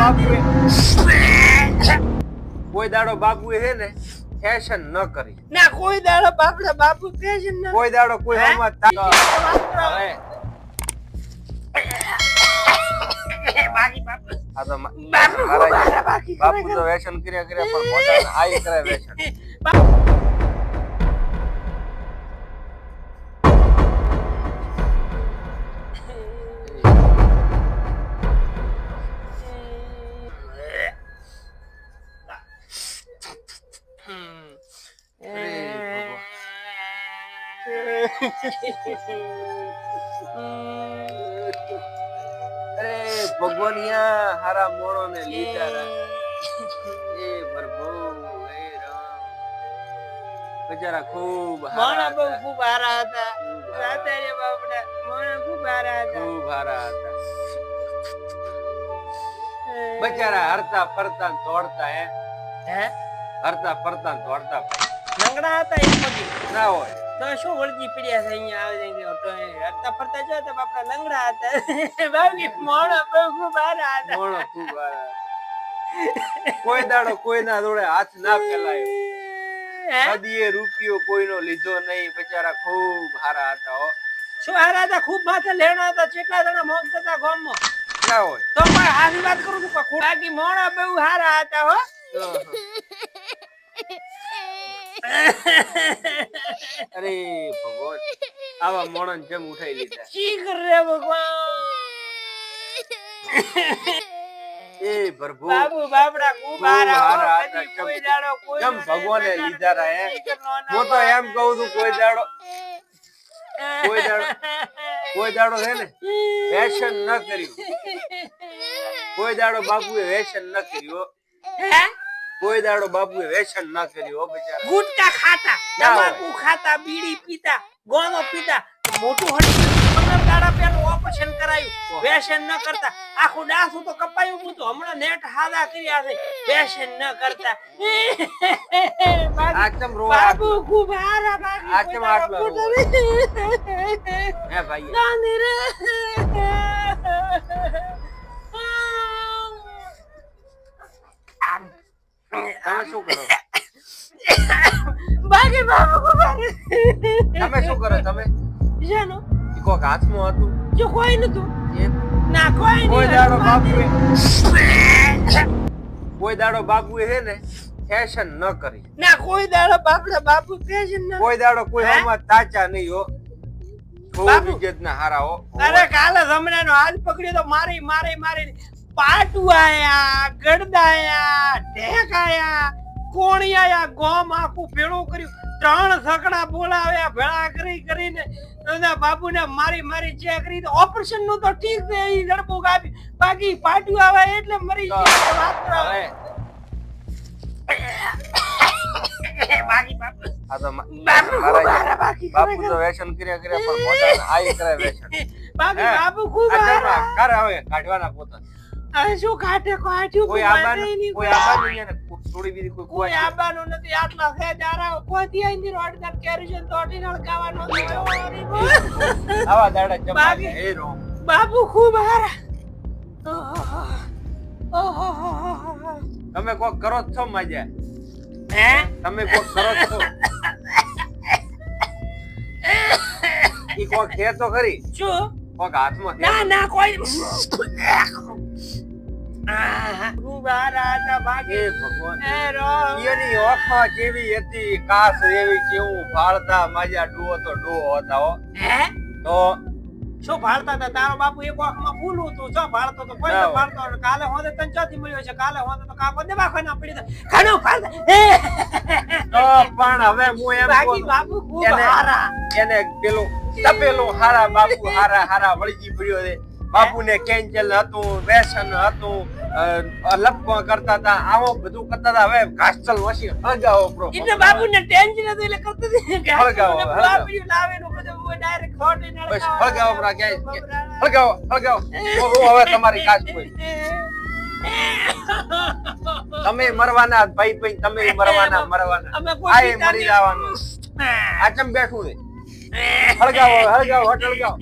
બાપુએ કોઈ દાડો બાપુએ હે ને ફેશન ન કરી. ના કોઈ દાડો બાપડા બાપુ ફેશન ન કોઈ દાડો કોઈ? હમત બાપુ આ તો વ્યસન કર્યા કર્યા પણ મોટા આઈ કરે વ્યસન અરે ભગવાનિયા હારા મોણો ને લીધા એ પ્રભુ એ રામ. બચારા ખૂબ મોણા બહુ ખૂબ હારા હતા. રાતે બાપડા મોણા ખૂબ હારા હતા. ખૂબ હારા હતા. બચારા હરતા ફરતા તોડતા દોડતા હે? હે? હરતા ફરતા દોડતા. લંગડા હતા એક પગી. ના હોય. તો શું વળગી પડ્યા છે અહીંયા આવે છે તો એ હરતા ફરતા જો તો બાપડા લંગડા હતા. બાકી મોણા બહુ ખૂબ હારા હતા. મોણો ખૂબ હારા હતા. કોઈ દાડો કોઈના જોડે હાથ ના ફેલાયો. હે? કદીએ રૂપિયો કોઈનો લીધો નહીં બચારા ખૂબ હારા હતા હો. શું હારા હતા? ખૂબ માથે લેણા હતા કેટલા જણા મોગતા હતા ગામમાં? ના હોય. તો પણ હારી વાત કરું છું પણ બાકી મોણા બહુ હારા હતા હો. અરે ભગવાન આવા મોણન જેમ ઉઠાઈ લીધા શી કરે ભગવાન એ પ્રભુ બાબુ બાબડા હારા હો. કદી કોઈ દાડો કોઈ કેમ ભગવાને લીધા રહે હે? હું તો એમ કહું છું કોઈ દાડો કોઈ દાડો કોઈ દાડો છે ને વેસન ન કર્યું કોઈ દાડો બાપુએ વેસન ન કર્યું હો. કોઈ દાડો બાપુએ વેસન ન કર્યું હો બિચારા. ગુટકા ખાતા ના તમાકુ ખાતા બીડી પીતા ગોનો પીતા મોટું હડી પંદર દાડા પેલું ઓપરેશન કરાયું. વેસન વ્યસન ન કરતા. આખું ડાસું તો કપાયું હતું હમણાં નેટ હાદા કર્યા છે. વ્યસન ન કરતા. આચમ રો બાબુ ખૂબ હારા બાકી આચમ આટલો હે ભાઈ ગાંધી રે તમે શું કરો બાકી બાબુ. તમે શું કરો તમે? ઈ કોક હાથમાં હતું જો કોઈ નતું? ના કોઈ કોઈ દાડો બાપુએ કોઈ દાડો બાપુએ હે ને ફેશન ન કરી ના કોઈ દાડો બાપડા બાપુ ફેશન ન કોઈ દાડો કોઈ હે? તાચા નહીં હો બાપુ. ના હારા હો અરે કાલે જમણાનો હાથ પકડ્યો તો મારી મારી મારી પાટુ આયા ગડદાયા ઢેકાયા કોણિયાયા ગોમ આખું ભેળું કર્યું. ત્રણ સકડા બોલાવ્યા ભેળા કરી કરીને એના બાબુને મારી મારી ચેક કરી ઓપરેશનનું તો ઠીક છે એ લડબુક કાપી બાકી પાટુ આવે એટલે મરી જાય વાત કરાવે બાકી બાપુ. આ તો બાકી બાપુ તો વેશન કર્યા કર્યા પણ મોટા આઈ કરે વેશન બાકી? બાપુ ખૂબ આ કર હવે કાઢવાના પોતા શું કાઢે કાઢ્યું કોઈ આબાની કોઈ આબાનું થોડી બીજી કોઈ કોઈ આબાનું નથી આટલા છે દારા કોઈ આઈની રોડદાર કેરી છે તો અઢી નળકાવાનો આવા દાડા જમા એ રો. બાપુ ખૂબ હારા. ઓહો તમે કોક કરો છો મજા? હે? તમે કોક કરો છો? ઈ કોક છે તો ખરી. શું? કોક હાથમાં ના ના કોઈ જેવી હતી કાસ એવી કેવું ફાળતા માજા ડુઓ તો ડુઓ હતા હે. તો શું ભાળતા હતા? તારો બાપુ એક વાકમાં ફૂલું હતું. શું ભાળતો તો કોઈ ના ન. હોય. ભાળતો કાલે હોદે તને ચોથી મળ્યો છે? કાલે હોદે તો કાકો દવાખાને ના પડી તો ભાળતા તો પણ હવે હું એમ બાકી બાપુ ખૂબ હારા. એને પેલું તપેલું હારા બાપુ હારા હારા વળગી પડ્યો છે. બાપુને કેન્સલ હતું વ્યસન હતું. અ, લપકો કરતા હતા આવો બધું કરતા હતા. હવે ઘાસચલ વસી હળગાવો પ્રો. એટલે બાપુને ટેન્શન હતું એટલે કરતા હતી. હળગાવો, બાપુને લાવે નો બધું ડાયરેક્ટ ખોટી બસ હળગાવો પ્રા કે હળગાવો હળગાવો. હવે તમારી કાચ કોઈ તમે મરવાના ભાઈ ભાઈ તમે મરવાના મરવાના. અમે કોઈ આ પીતા મરી જવાનું. આચમ બેઠું છે? હળગાવો હળગાવો હળગાવો.